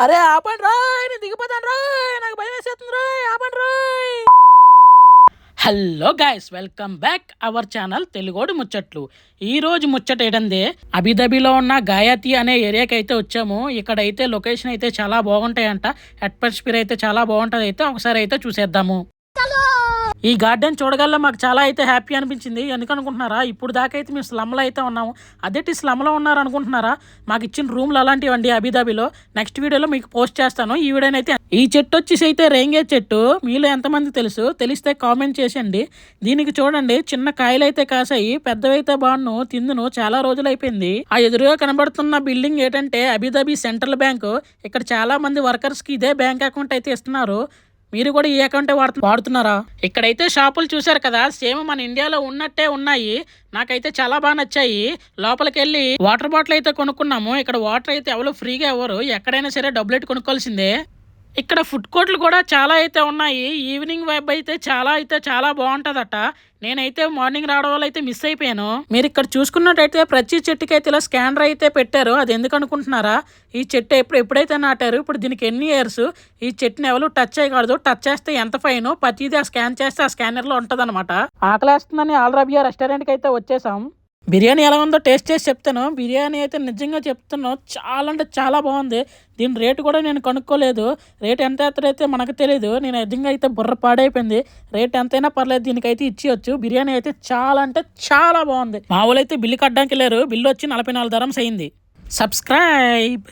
అరే ఆపండి రాయ్ నేను దిగిపోతాను రాయ్ నాకు భయం వేసేస్తుంది రాయ్ ఆపండి Rai. Hello guys welcome back our channel తెలుగోడు ముచ్చట్లు. ఈ రోజు ముచ్చట ఏడందే అబిదబిలో ఉన్న గాయతి అనే ఏరియాకి అయితే వచ్చాము. ఇక్కడైతే లొకేషన్ అయితే చాలా బాగుంటాయంట. అట్మాస్ఫియర్ అయితే చాలా బాగుంటుంది అయితే ఒకసారి అయితే చూసేద్దాము. ఈ గార్డెన్ చూడగల మాకు చాలా అయితే హ్యాపీ అనిపించింది. ఎందుకనుకుంటున్నారా? ఇప్పుడు దాకా అయితే మేము స్లమ్లో అయితే ఉన్నాము. అదేంటి స్లమ్లో ఉన్నారు అనుకుంటున్నారా? మాకు ఇచ్చిన రూమ్లు అలాంటివండి అబిదాబిలో. నెక్స్ట్ వీడియోలో మీకు పోస్ట్ చేస్తాను. ఈ వీడియోనైతే ఈ చెట్టు వచ్చేసి అయితే రేంగే చెట్టు. మీలో ఎంతమంది తెలుసు? తెలిస్తే కామెంట్ చేసండి దీనికి చూడండి చిన్న కాయలు అయితే కాసాయి. పెద్దవైతే బాగును తిందును. చాలా రోజులు అయిపోయింది. ఆ ఎదురుగా కనబడుతున్న బిల్డింగ్ ఏంటంటే అబిదాబి సెంట్రల్ బ్యాంకు. ఇక్కడ చాలా మంది వర్కర్స్కి ఇదే బ్యాంక్ అకౌంట్ అయితే ఇస్తున్నారు. మీరు కూడా ఈ అకౌంటే వాడుతు వాడుతున్నారా? ఇక్కడైతే షాపులు చూసారు కదా సేమ్ మన ఇండియాలో ఉన్నట్టే ఉన్నాయి. నాకైతే చాలా బాగా నచ్చాయి. లోపలికి వెళ్ళి వాటర్ బాటిల్ అయితే కొనుక్కున్నాము. ఇక్కడ వాటర్ అయితే ఎవరు ఫ్రీగా ఎవరు ఎక్కడైనా సరే డబ్బులు కొనుక్కోవాల్సిందే. ఇక్కడ ఫుడ్ కోర్ట్లు కూడా చాలా అయితే ఉన్నాయి. ఈవినింగ్ వైబ్ అయితే చాలా అయితే చాలా బాగుంటుందట. నేనైతే మార్నింగ్ రావడం వల్ల అయితే మిస్ అయిపోయాను. మీరు ఇక్కడ చూసుకున్నట్టయితే ప్రతి చెట్టుకి అయితే ఇలా స్కానర్ అయితే పెట్టారు. అది ఎందుకు అనుకుంటున్నారా? ఈ చెట్టు ఎప్పుడు ఎప్పుడైతే నాటారు ఇప్పుడు దీనికి ఎన్ని ఇయర్స్ ఈ చెట్టుని ఎవరు టచ్ చేయకూడదు టచ్ చేస్తే ఎంత ఫైన్ ప్రతిదీ ఆ స్కాన్ చేస్తే ఆ స్కానర్లో ఉంటుంది అనమాట ఆకలేస్తుందని ఆల్రబియా రెస్టారెంట్కి అయితే వచ్చేసాం. బిర్యానీ ఎలా ఉందో టేస్ట్ చేసి చెప్తాను. బిర్యానీ అయితే నిజంగా చెప్తున్నాను చాలా అంటే చాలా బాగుంది. దీని రేటు కూడా నేను కనుక్కోలేదు. రేట్ ఎంత అయితే మనకు తెలియదు నేను నిజంగా అయితే బుర్ర పాడైపోయింది. రేట్ ఎంతైనా పర్లేదు దీనికైతే ఇచ్చేయచ్చు. బిర్యానీ అయితే చాలా అంటే చాలా బాగుంది. మా అయితే బిల్లు కట్టడానికి లేరు. బిల్లు వచ్చి నలభై నాలుగు ధరమ్స్ అయింది. సబ్స్క్రైబ్